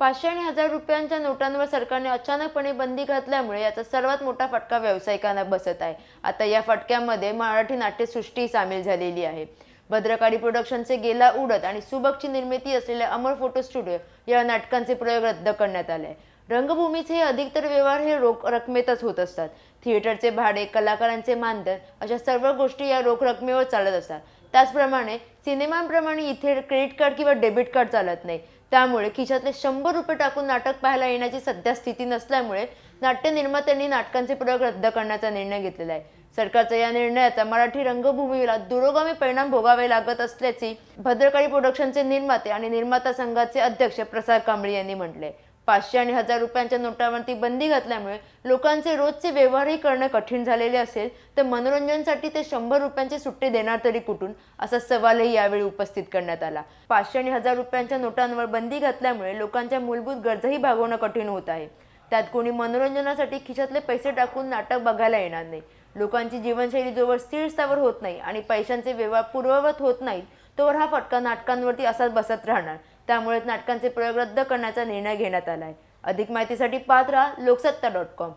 पाचशे आणि हजार रुपयांच्या नोटांवर सरकारने अचानकपणे बंदी घातल्यामुळे याचा सर्वात मोठा फटका व्यावसायिकांना बसत आहे. आता या फटक्यामध्ये मराठी नाट्यसृष्टी सामील झालेली आहे. भद्रकाळी प्रोडक्शनचे गेला उडत आणि सुबकची निर्मिती असलेल्या अमर फोटो स्टुडिओ या नाटकांचे प्रयोग रद्द करण्यात आले. आहे रंगभूमीचे हे अधिकतर व्यवहार हे रोख रकमेतच होत असतात. थिएटरचे भाडे कलाकारांचे मानधन अशा सर्व गोष्टी या रोख रकमेवर चालत असतात. त्याचप्रमाणे सिनेमांप्रमाणे इथे क्रेडिट कार्ड किंवा डेबिट कार्ड चालत नाही. त्यामुळे खिशातले शंभर रुपये टाकून नाटक पाहायला येण्याची सध्या स्थिती नसल्यामुळे नाट्य निर्मात्यांनी नाटकांचे प्रयोग रद्द करण्याचा निर्णय घेतलेला आहे. सरकारच्या या निर्णयाचा मराठी रंगभूमीला दुरोगामी परिणाम भोगावे लागत असल्याची भद्रकाळी प्रोडक्शनचे निर्माते आणि निर्माता संघाचे अध्यक्ष प्रसाद कांबळे यांनी म्हटले पाचशे आणि हजार रुपयांच्या नोटावरती बंदी घातल्यामुळे लोकांचे रोजचे व्यवहारही करणं कठीण झालेले असेल तर मनोरंजनसाठी ते शंभर रुपयांचे सुट्टे देणार तरी कुठून? असा सवालही यावेळी उपस्थित करण्यात आला. पाचशे आणि हजार रुपयांच्या नोटांवर बंदी घातल्यामुळे लोकांच्या मूलभूत गरजाही भागवणं कठीण होत आहे. त्यात कोणी मनोरंजनासाठी खिशातले पैसे टाकून नाटक बघायला येणार नाही. लोकांची जीवनशैली जोवर स्थिर स्थावर होत नाही आणि पैशांचे व्यवहार पूर्ववत होत नाहीत तोवर हा फटका नाटकांवरती असाच बसत राहणार. त्यामुळे नाटकांचे प्रयोग रद्द करण्याचा निर्णय घेण्यात आला आहे अधिक माहितीसाठी पात्रा राहा लोकसत्ता डॉट कॉम.